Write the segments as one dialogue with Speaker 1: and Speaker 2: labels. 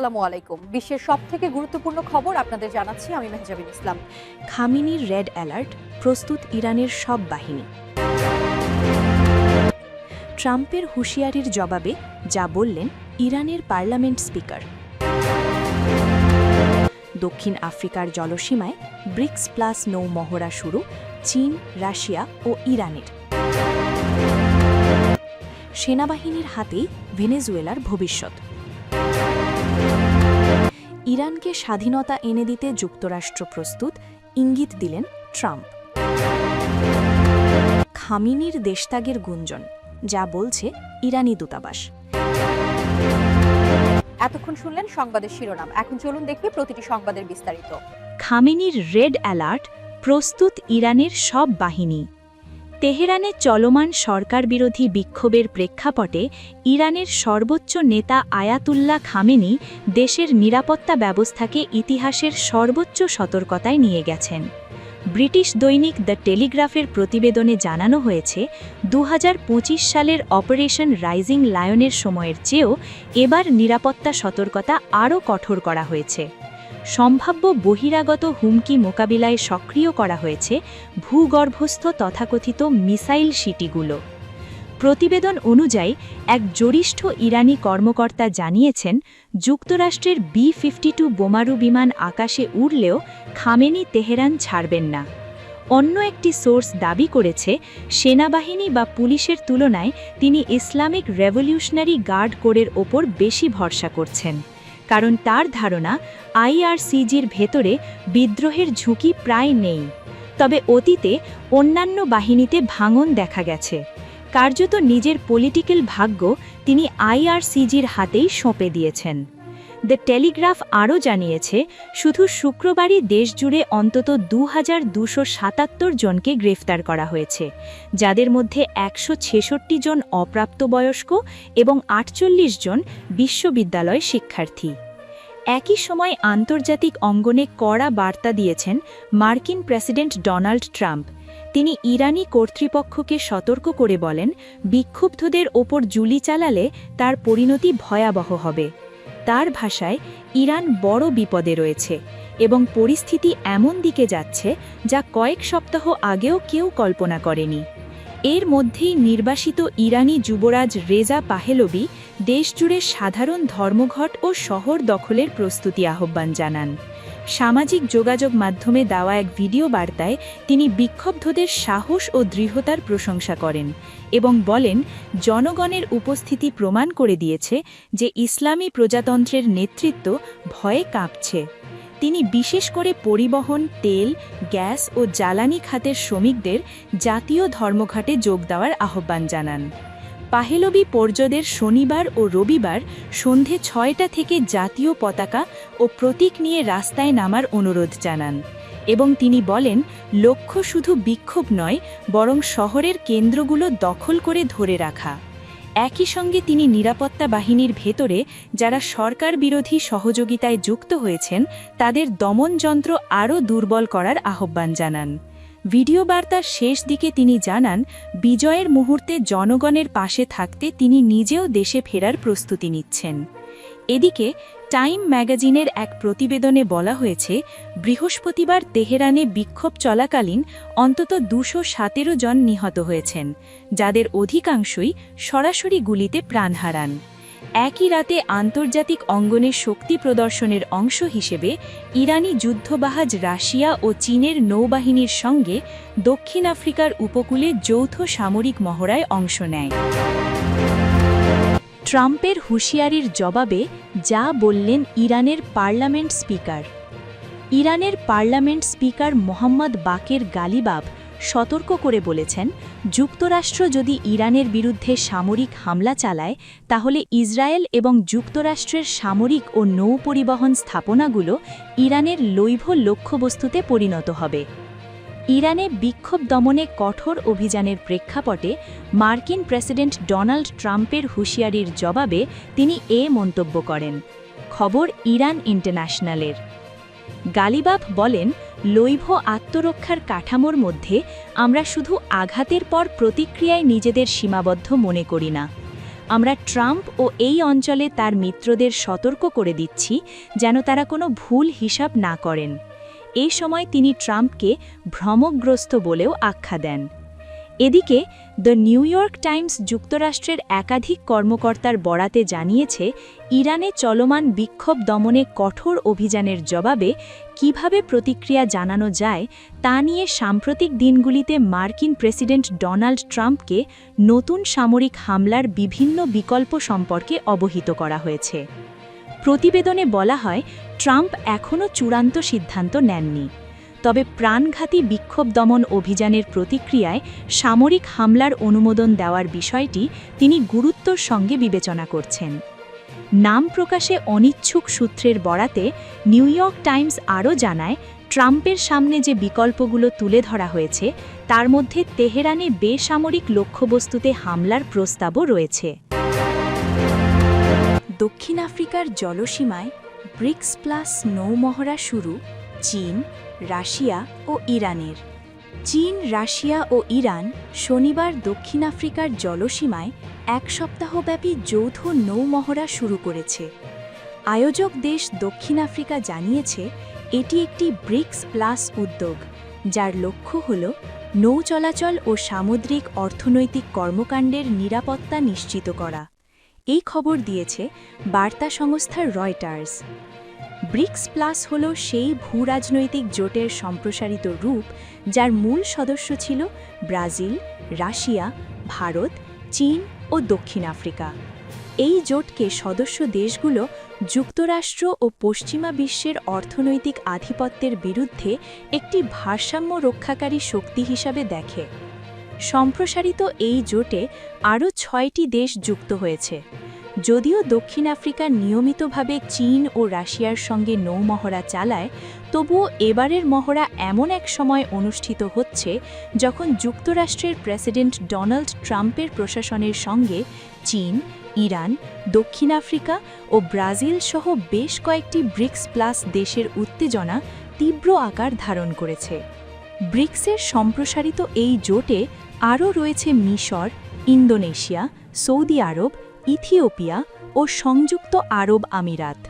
Speaker 1: আসসালামু আলাইকুম। বিশ্বের সব থেকে গুরুত্বপূর্ণ খবর আপনাদের জানাচ্ছি আমি মেহজাবিন ইসলাম।
Speaker 2: খামিনির রেড অ্যালার্ট, প্রস্তুত ইরানের সব বাহিনী। ট্রাম্পের হুঁশিয়ারির জবাবে যা বললেন ইরানের পার্লামেন্ট স্পিকার। দক্ষিণ আফ্রিকার জলসীমায় ব্রিক্স প্লাস নৌ মহড়া শুরু চীন, রাশিয়া ও ইরানের। সেনাবাহিনীর হাতেই ভেনেজুয়েলার ভবিষ্যৎ। ইরানকে স্বাধীনতা এনে দিতে যুক্তরাষ্ট্র প্রস্তুত ইঙ্গিত দিলেন ট্রাম্প। খামিনির দেশত্যাগের গুঞ্জন যা বলছে ইরানি দূতাবাস।
Speaker 1: এতক্ষণ শুনলেন সংবাদের শিরোনাম। এখন চলুন দেখি প্রতিটি সংবাদের বিস্তারিত।
Speaker 2: খামেনির রেড অ্যালার্ট প্রস্তুত ইরানের সব বাহিনী। তেহরানে চলমান সরকার বিরোধী বিক্ষোভের প্রেক্ষাপটে ইরানের সর্বোচ্চ নেতা আয়াতুল্লাহ খামেনি দেশের নিরাপত্তা ব্যবস্থাকে ইতিহাসের সর্বোচ্চ সতর্কতায় নিয়ে গেছেন। ব্রিটিশ দৈনিক দ্য টেলিগ্রাফের প্রতিবেদনে জানানো হয়েছে দু হাজার পঁচিশ সালের অপারেশন রাইজিং লায়নের সময়ের চেয়েও এবার নিরাপত্তা সতর্কতা আরও কঠোর করা হয়েছে। সম্ভাব্য বহিরাগত হুমকি মোকাবিলায় সক্রিয় করা হয়েছে ভূগর্ভস্থ তথাকথিত মিসাইল সিটিগুলো প্রতিবেদন অনুযায়ী, এক জরিষ্ঠ ইরানি কর্মকর্তা জানিয়েছেন, যুক্তরাষ্ট্রের বি ফিফটি টু বোমারু বিমান আকাশে উড়লেও খামেনি তেহরান ছাড়বেন না। অন্য একটি সোর্স দাবি করেছে, সেনাবাহিনী বা পুলিশের তুলনায় তিনি ইসলামিক রেভলিউশনারি গার্ড কোরের ওপর বেশি ভরসা করছেন। কারণ তার ধারণা আইআরসিজির ভেতরে বিদ্রোহের ঝুঁকি প্রায় নেই। তবে অতীতে অন্যান্য বাহিনীতে ভাঙন দেখা গেছে। কার্যত নিজের পলিটিক্যাল ভাগ্য তিনি আইআরসিজির হাতেই সঁপে দিয়েছেন। দ্য টেলিগ্রাফ আরও জানিয়েছে, শুধু শুক্রবারই দেশজুড়ে অন্তত দু জনকে গ্রেফতার করা হয়েছে, যাদের মধ্যে একশো ছেষট্টি জন অপ্রাপ্তবয়স্ক এবং আটচল্লিশ জন বিশ্ববিদ্যালয় শিক্ষার্থী। একই সময় আন্তর্জাতিক অঙ্গনে কড়া বার্তা দিয়েছেন মার্কিন প্রেসিডেন্ট ডোনাল্ড ট্রাম্প। তিনি ইরানি কর্তৃপক্ষকে সতর্ক করে বলেন, বিক্ষুব্ধদের ওপর জুলি চালালে তার পরিণতি ভয়াবহ হবে। তার ভাষায় ইরান বড় বিপদে রয়েছে এবং পরিস্থিতি এমন দিকে যাচ্ছে যা কয়েক সপ্তাহ আগেও কেউ কল্পনা করেনি। এর মধ্যেই নির্বাসিত ইরানি যুবরাজ রেজা পাহেলবি দেশজুড়ে সাধারণ ধর্মঘট ও শহর দখলের প্রস্তুতি আহ্বান জানান। সামাজিক যোগাযোগ মাধ্যমে দেওয়া এক ভিডিও বার্তায় তিনি বিক্ষুব্ধদের সাহস ও দৃঢ়তার প্রশংসা করেন এবং বলেন, জনগণের উপস্থিতি প্রমাণ করে দিয়েছে যে ইসলামী প্রজাতন্ত্রের নেতৃত্ব ভয়ে কাঁপছে। তিনি বিশেষ করে পরিবহন, তেল, গ্যাস ও জ্বালানি খাতের শ্রমিকদের জাতীয় ধর্মঘাটে যোগ দেওয়ার আহ্বান জানান। পাহেলবি পর্যদের শনিবার ও রবিবার সন্ধে ছয়টা থেকে জাতীয় পতাকা ও প্রতীক নিয়ে রাস্তায় নামার অনুরোধ জানান এবং তিনি বলেন, লক্ষ্য শুধু বিক্ষোভ নয়, বরং শহরের কেন্দ্রগুলো দখল করে ধরে রাখা। একই সঙ্গে তিনি নিরাপত্তা বাহিনীর ভেতরে যারা সরকার বিরোধী সহযোগিতায় যুক্ত হয়েছেন, তাদের দমনযন্ত্র আরও দুর্বল করার আহ্বান জানান। ভিডিও বার্তার শেষ দিকে তিনি জানান, বিজয়ের মুহূর্তে জনগণের পাশে থাকতে তিনি নিজেও দেশে ফেরার প্রস্তুতি নিচ্ছেন। এদিকে, টাইম ম্যাগাজিনের এক প্রতিবেদনে বলা হয়েছে, বৃহস্পতিবার তেহরানে বিক্ষোভ চলাকালীন অন্তত দুশো সতেরো জন নিহত হয়েছেন, যাদের অধিকাংশই সরাসরি গুলিতে প্রাণ হারান। একই রাতে আন্তর্জাতিক অঙ্গনের শক্তি প্রদর্শনের অংশ হিসেবে ইরানি যুদ্ধবাহাজ রাশিয়া ও চীনের নৌবাহিনীর সঙ্গে দক্ষিণ আফ্রিকার উপকূলে যৌথ সামরিক মহড়ায় অংশ নেয়। ট্রাম্পের হুঁশিয়ারির জবাবে যা বললেন ইরানের পার্লামেন্ট স্পিকার। ইরানের parliament speaker Mohammad Baqer Ghalibaf সতর্ক করে বলেছেন, যুক্তরাষ্ট্র যদি ইরানের বিরুদ্ধে সামরিক হামলা চালায়, তাহলে ইসরায়েল এবং যুক্তরাষ্ট্রের সামরিক ও নৌ পরিবহন স্থাপনাগুলো ইরানের লৈভ লক্ষ্যবস্তুতে পরিণত হবে। ইরানে বিক্ষোভ দমনে কঠোর অভিযানের প্রেক্ষাপটে মার্কিন প্রেসিডেন্ট ডোনাল্ড ট্রাম্পের হুঁশিয়ারির জবাবে তিনি এ মন্তব্য করেন। খবর ইরান ইন্টারন্যাশনালের। গালিবাফ বলেন, লৈভ আত্মরক্ষার কাঠামোর মধ্যে আমরা শুধু আঘাতের পর প্রতিক্রিয়ায় নিজেদের সীমাবদ্ধ মনে করি না। আমরা ট্রাম্প ও এই অঞ্চলে তার মিত্রদের সতর্ক করে দিচ্ছি যেন তারা কোনো ভুল হিসাব না করেন। এই সময় তিনি ট্রাম্পকে ভ্রমগ্রস্ত বলেও আখ্যা দেন। এদিকে, দ্য নিউ ইয়র্ক টাইমস যুক্তরাষ্ট্রের একাধিক কর্মকর্তার বরাতে জানিয়েছে, ইরানে চলমান বিক্ষোভ দমনে কঠোর অভিযানের জবাবে কীভাবে প্রতিক্রিয়া জানানো যায় তা নিয়ে সাম্প্রতিক দিনগুলিতে মার্কিন প্রেসিডেন্ট ডোনাল্ড ট্রাম্পকে নতুন সামরিক হামলার বিভিন্ন বিকল্প সম্পর্কে অবহিত করা হয়েছে। প্রতিবেদনে বলা হয়, ট্রাম্প এখনও চূড়ান্ত সিদ্ধান্ত নেননি। তবে প্রাণঘাতী বিক্ষোভ দমন অভিযানের প্রতিক্রিয়ায় সামরিক হামলার অনুমোদন দেওয়ার বিষয়টি তিনি গুরুত্বর সঙ্গে বিবেচনা করছেন। নাম প্রকাশে অনিচ্ছুক সূত্রের বরাতে নিউ ইয়র্ক টাইমস আরও জানায়, ট্রাম্পের সামনে যে বিকল্পগুলো তুলে ধরা হয়েছে, তার মধ্যে তেহরানে বেসামরিক লক্ষ্যবস্তুতে হামলার প্রস্তাবও রয়েছে। দক্ষিণ আফ্রিকার জলসীমায় ব্রিক্স প্লাস নৌমহড়া শুরু, চীন রাশিয়া ও ইরানের। চীন, রাশিয়া ও ইরান শনিবার দক্ষিণ আফ্রিকার জলসীমায় এক সপ্তাহব্যাপী যৌথ নৌমহড়া শুরু করেছে। আয়োজক দেশ দক্ষিণ আফ্রিকা জানিয়েছে, এটি একটি ব্রিক্স প্লাস উদ্যোগ, যার লক্ষ্য হল নৌ চলাচল ও সামুদ্রিক অর্থনৈতিক কর্মকাণ্ডের নিরাপত্তা নিশ্চিত করা। এই খবর দিয়েছে বার্তা সংস্থা রয়টার্স। ব্রিক্স প্লাস হল সেই ভূরাজনৈতিক জোটের সম্প্রসারিত রূপ যার মূল সদস্য ছিল ব্রাজিল, রাশিয়া, ভারত, চীন ও দক্ষিণ আফ্রিকা। এই জোটকে সদস্য দেশগুলো যুক্তরাষ্ট্র ও পশ্চিমা বিশ্বের অর্থনৈতিক আধিপত্যের বিরুদ্ধে একটি ভারসাম্য রক্ষাকারী শক্তি হিসাবে দেখে। সম্প্রসারিত এই জোটে আরও ছয়টি দেশ যুক্ত হয়েছে। যদিও দক্ষিণ আফ্রিকা নিয়মিতভাবে চীন ও রাশিয়ার সঙ্গে নৌমহড়া চালায়, তবুও এবারের মহড়া এমন এক সময় অনুষ্ঠিত হচ্ছে যখন যুক্তরাষ্ট্রের প্রেসিডেন্ট ডোনাল্ড ট্রাম্পের প্রশাসনের সঙ্গে চীন, ইরান, দক্ষিণ আফ্রিকা ও ব্রাজিল সহ বেশ কয়েকটি ব্রিক্স প্লাস দেশের উত্তেজনা তীব্র আকার ধারণ করেছে। ব্রিক্সের সম্প্রসারিত এই জোটে আরও রয়েছে মিশর, ইন্দোনেশিয়া, সৌদি আরব ইথিওপিয়া ও সংযুক্ত আরব আমিরাত।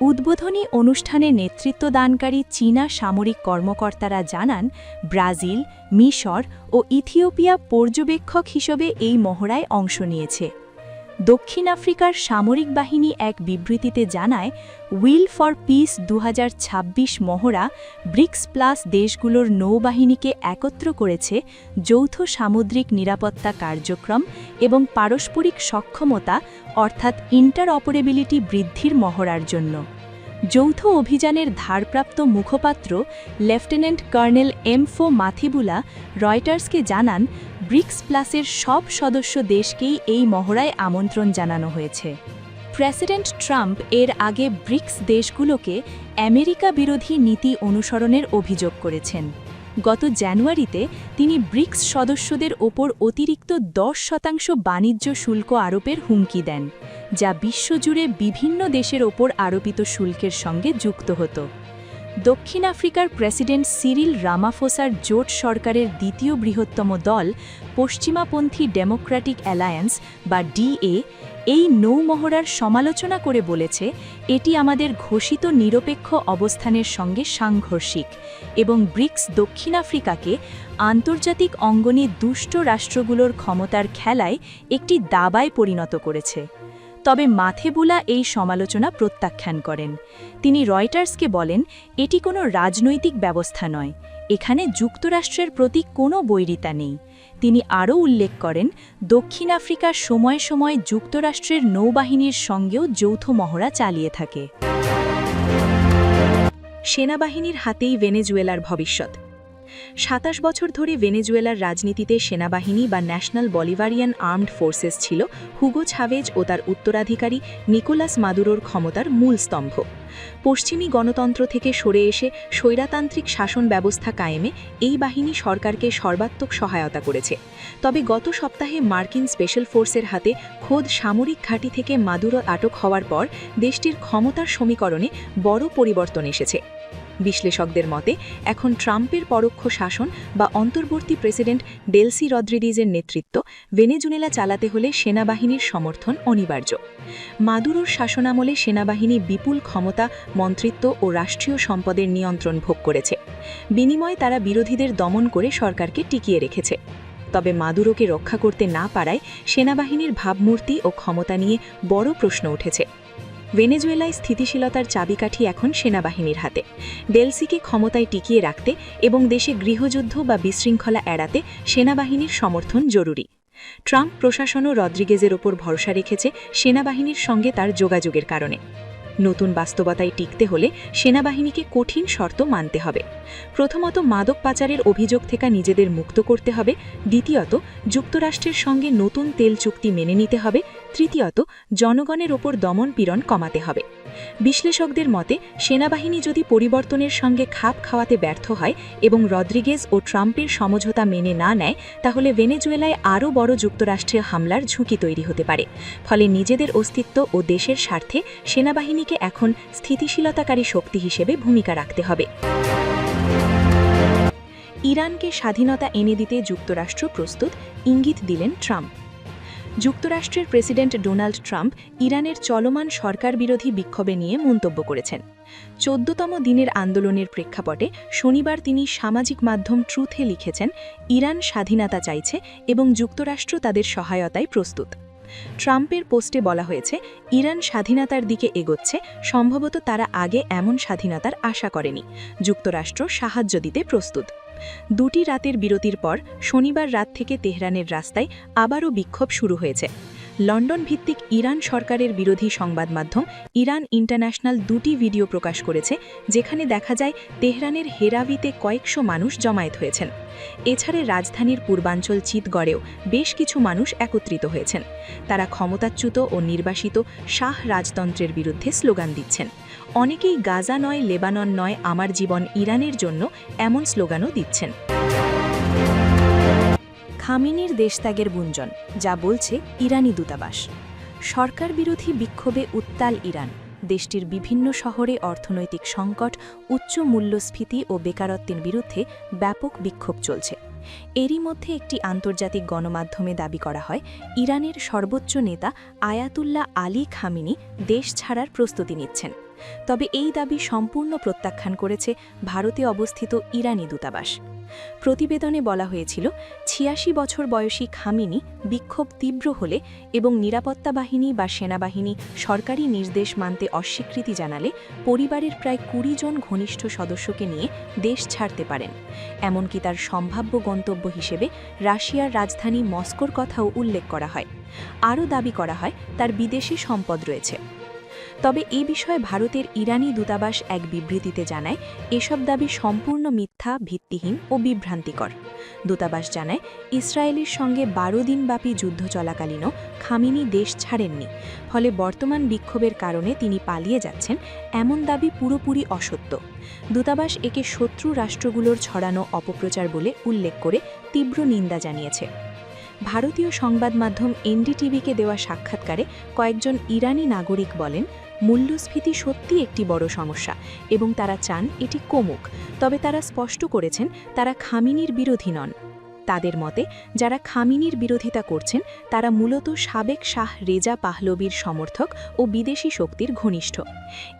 Speaker 2: উদ্বোধনী অনুষ্ঠানে নেতৃত্ব দানকারী চীনা সামরিক কর্মকর্তারা জানান, ব্রাজিল, মিশর ও ইথিওপিয়া পর্যবেক্ষক হিসেবে এই মহড়ায় অংশ নিয়েছে। দক্ষিণ আফ্রিকার সামরিক বাহিনী এক বিবৃতিতে জানায়, উইল ফর পিস দু হাজার ছাব্বিশ মহড়া ব্রিক্স প্লাস দেশগুলোর নৌবাহিনীকে একত্র করেছে যৌথ সামুদ্রিক নিরাপত্তা কার্যক্রম এবং পারস্পরিক সক্ষমতা, অর্থাৎ ইন্টারঅপারেবিলিটি বৃদ্ধির মহড়ার জন্য। যৌথ অভিযানের ধারপ্রাপ্ত মুখপাত্র লেফটেন্যান্ট কর্নেল এমফো মাথিবুলা রয়টার্সকে জানান ব্রিক্স প্লাসের সব সদস্য দেশকেই এই মহড়ায় আমন্ত্রণ জানানো হয়েছে। প্রেসিডেন্ট ট্রাম্প এর আগে ব্রিক্স দেশগুলোকে আমেরিকা বিরোধী নীতি অনুসরণের অভিযোগ করেছেন। গত জানুয়ারিতে তিনি ব্রিক্স সদস্যদের ওপর অতিরিক্ত দশ শতাংশ বাণিজ্য শুল্ক আরোপের হুমকি দেন, যা বিশ্বজুড়ে বিভিন্ন দেশের ওপর আরোপিত শুল্কের সঙ্গে যুক্ত হতো। দক্ষিণ আফ্রিকার প্রেসিডেন্ট সিরিল রামাফোসার জোট সরকারের দ্বিতীয় বৃহত্তম দল, পশ্চিমাপন্থী ডেমোক্র্যাটিক অ্যালায়েন্স, বা ডিএ এই নৌমহড়ার সমালোচনা করে বলেছে, এটি আমাদের ঘোষিত নিরপেক্ষ অবস্থানের সঙ্গে সাংঘর্ষিক এবং ব্রিক্স দক্ষিণ আফ্রিকাকে আন্তর্জাতিক অঙ্গনে দুষ্ট রাষ্ট্রগুলোর ক্ষমতার খেলায় একটি দাবায় পরিণত করেছে। তবে মাথেবুলা এই সমালোচনা প্রত্যাখ্যান করেন। তিনি রয়টার্সকে বলেন, এটি কোনো রাজনৈতিক ব্যবস্থা নয়। এখানে যুক্তরাষ্ট্রের প্রতি কোনো বৈরিতা নেই। তিনি আরও উল্লেখ করেন, দক্ষিণ আফ্রিকা সময় সময় যুক্তরাষ্ট্রের নৌবাহিনীর সঙ্গেও যৌথ মহড়া চালিয়ে থাকে। সেনাবাহিনীর হাতেই ভেনেজুয়েলার ভবিষ্যৎ। সাতাশ বছর ধরে ভেনেজুয়েলার রাজনীতিতে সেনাবাহিনী বা ন্যাশনাল বলিভারিয়ান আর্মড ফোর্সেস ছিল হুগো ছাভেজ ও তার উত্তরাধিকারী নিকোলাস মাদুরোর ক্ষমতার মূল স্তম্ভ। পশ্চিমী গণতন্ত্র থেকে সরে এসে স্বৈরাতান্ত্রিক শাসন ব্যবস্থা কায়েমে এই বাহিনী সরকারকে সর্বাত্মক সহায়তা করেছে। তবে গত সপ্তাহে মার্কিন স্পেশাল ফোর্সের হাতে খোদ সামরিক ঘাঁটি থেকে মাদুরো আটক হওয়ার পর দেশটির ক্ষমতার সমীকরণে বড় পরিবর্তন এসেছে। বিশ্লেষকদের মতে, এখন ট্রাম্পের পরোক্ষ শাসন বা অন্তর্বর্তী প্রেসিডেন্ট ডেলসি রদ্রিডিজের নেতৃত্ব ভেনেজুয়েলা চালাতে হলে সেনাবাহিনীর সমর্থন অনিবার্য। মাদুরোর শাসনামলে সেনাবাহিনী বিপুল ক্ষমতা, মন্ত্রিত্ব ও রাষ্ট্রীয় সম্পদের নিয়ন্ত্রণ ভোগ করেছে। বিনিময়ে তারা বিরোধীদের দমন করে সরকারকে টিকিয়ে রেখেছে। তবে মাদুরোকে রক্ষা করতে না পারায় সেনাবাহিনীর ভাবমূর্তি ও ক্ষমতা নিয়ে বড় প্রশ্ন উঠেছে। ভেনেজুয়েলায় স্থিতিশীলতার চাবিকাঠি এখন সেনাবাহিনীর হাতে। ডেলসিকে ক্ষমতায় টিকিয়ে রাখতে এবং দেশে গৃহযুদ্ধ বা বিশৃঙ্খলা এড়াতে সেনাবাহিনীর সমর্থন জরুরি। ট্রাম্প প্রশাসনও রদ্রিগেজের ওপর ভরসা রেখেছে সেনাবাহিনীর সঙ্গে তার যোগাযোগের কারণে। নতুন বাস্তবতায় টিকতে হলে সেনাবাহিনীকে কঠিন শর্ত মানতে হবে। প্রথমত মাদক পাচারের অভিযোগ থেকে নিজেদের মুক্ত করতে হবে। দ্বিতীয়ত, যুক্তরাষ্ট্রের সঙ্গে নতুন তেল চুক্তি মেনে নিতে হবে। তৃতীয়ত, জনগণের ওপর দমন পীড়ন কমাতে হবে। বিশ্লেষকদের মতে, সেনাবাহিনী যদি পরিবর্তনের সঙ্গে খাপ খাওয়াতে ব্যর্থ হয় এবং রদ্রিগেজ ও ট্রাম্পের সমঝোতা মেনে না নেয়, তাহলে ভেনেজুয়েলায় আরও বড় যুক্তরাষ্ট্রীয় হামলার ঝুঁকি তৈরি হতে পারে। ফলে নিজেদের অস্তিত্ব ও দেশের স্বার্থে সেনাবাহিনীকে এখন স্থিতিশীলতাকারী শক্তি হিসেবে ভূমিকা রাখতে হবে। ইরানকে স্বাধীনতা এনে দিতে যুক্তরাষ্ট্র প্রস্তুত, ইঙ্গিত দিলেন ট্রাম্প। যুক্তরাষ্ট্রের প্রেসিডেন্ট ডোনাল্ড ট্রাম্প ইরানের চলমান সরকার বিরোধী বিক্ষোভে নিয়ে মন্তব্য করেছেন। চোদ্দতম দিনের আন্দোলনের প্রেক্ষাপটে শনিবার তিনি সামাজিক মাধ্যম ট্রুথে লিখেছেন, ইরান স্বাধীনতা চাইছে এবং যুক্তরাষ্ট্র তাদের সহায়তায় প্রস্তুত। ট্রাম্পের পোস্টে বলা হয়েছে, ইরান স্বাধীনতার দিকে এগোচ্ছে, সম্ভবত তারা আগে এমন স্বাধীনতার আশা করেনি। যুক্তরাষ্ট্র সাহায্য দিতে প্রস্তুত। দুটি রাতের বিরতির পর শনিবার রাত থেকে তেহরানের রাস্তায় আবারও বিক্ষোভ শুরু হয়েছে। লন্ডন ভিত্তিক ইরান সরকারের বিরোধী সংবাদ মাধ্যম ইরান ইন্টারন্যাশনাল দুটি ভিডিও প্রকাশ করেছে, যেখানে দেখা যায় তেহরানের হেরাভিতে কয়েকশো মানুষ জমায়েত হয়েছেন। এছাড়া রাজধানীর পূর্বাঞ্চল চিতগড়েও বেশ কিছু মানুষ একত্রিত হয়েছেন। তারা ক্ষমতাচ্যুত ও নির্বাসিত শাহ রাজতন্ত্রের বিরুদ্ধে স্লোগান দিচ্ছেন। অনেকেই গাজা নয়, লেবানন নয়, আমার জীবন ইরানের জন্য এমন স্লোগানও দিচ্ছেন। খামিনির দেশত্যাগের গুঞ্জন, যা বলছে ইরানি দূতাবাস। সরকার বিরোধী বিক্ষোভে উত্তাল ইরান, দেশটির বিভিন্ন শহরে অর্থনৈতিক সংকট, উচ্চ মূল্যস্ফীতি ও বেকারত্বের বিরুদ্ধে ব্যাপক বিক্ষোভ চলছে। এরই মধ্যে একটি আন্তর্জাতিক গণমাধ্যমে দাবি করা হয়, ইরানের সর্বোচ্চ নেতা আয়াতুল্লাহ আলী খামিনি দেশ ছাড়ার প্রস্তুতি নিচ্ছেন। তবে এই দাবি সম্পূর্ণ প্রত্যাখ্যান করেছে ভারতে অবস্থিত ইরানি দূতাবাস। প্রতিবেদনে বলা হয়েছিল, ছিয়াশি বছর বয়সী খামিনি বিক্ষোভ তীব্র হলে এবং নিরাপত্তা বাহিনী বা সেনাবাহিনী সরকারি নির্দেশ মানতে অস্বীকৃতি জানালে পরিবারের প্রায় কুড়ি জন ঘনিষ্ঠ সদস্যকে নিয়ে দেশ ছাড়তে পারেন। এমনকি তার সম্ভাব্য গন্তব্য হিসেবে রাশিয়ার রাজধানী মস্কোর কথাও উল্লেখ করা হয়। আরও দাবি করা হয়, তার বিদেশি সম্পদ রয়েছে। তবে এ বিষয়ে ভারতের ইরানি দূতাবাস এক বিবৃতিতে জানায়, এসব দাবি সম্পূর্ণ মিথ্যা, ভিত্তিহীন ও বিভ্রান্তিকর। দূতাবাস জানায়, ইসরায়েলের সঙ্গে বারো দিনব্যাপী যুদ্ধ চলাকালীনও খামিনি দেশ ছাড়েননি। ফলে বর্তমান বিক্ষোভের কারণে তিনি পালিয়ে যাচ্ছেন, এমন দাবি পুরোপুরি অসত্য। দূতাবাস একে শত্রু রাষ্ট্রগুলোর ছড়ানো অপপ্রচার বলে উল্লেখ করে তীব্র নিন্দা জানিয়েছে। ভারতীয় সংবাদ মাধ্যম এনডিটিভিকে দেওয়া সাক্ষাৎকারে কয়েকজন ইরানি নাগরিক বলেন মূল্যস্ফীতি সত্যি একটি বড় সমস্যা এবং তারা চান এটি কমুক। তবে তারা স্পষ্ট করেছেন, তারা খামিনির বিরোধী নন। তাদের মতে, যারা খামিনির বিরোধিতা করছেন, তারা মূলত সাবেক শাহ রেজা পাহলবির সমর্থক ও বিদেশি শক্তির ঘনিষ্ঠ।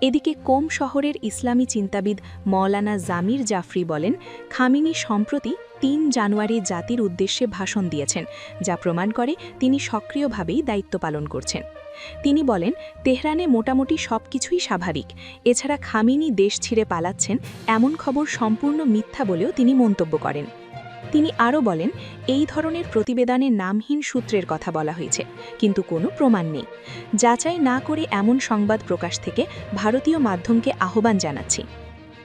Speaker 2: এদিকে কোম শহরের ইসলামী চিন্তাবিদ মৌলানা জামির জাফরি বলেন, খামিনি সম্প্রতি তিন জানুয়ারি জাতির উদ্দেশ্যে ভাষণ দিয়েছেন, যা প্রমাণ করে তিনি সক্রিয়ভাবেই দায়িত্ব পালন করছেন। তিনি বলেন, তেহরানে মোটামুটি সব কিছুই স্বাভাবিক। এছাড়া খামিনি দেশ ছিঁড়ে পালাচ্ছেন এমন খবর সম্পূর্ণ মিথ্যা বলেও তিনি মন্তব্য করেন। তিনি আরও বলেন, এই ধরনের প্রতিবেদনে নামহীন সূত্রের কথা বলা হয়েছে, কিন্তু কোনো প্রমাণ নেই। যাচাই না করে এমন সংবাদ প্রকাশ থেকে ভারতীয় মাধ্যমকে আহ্বান জানাচ্ছি।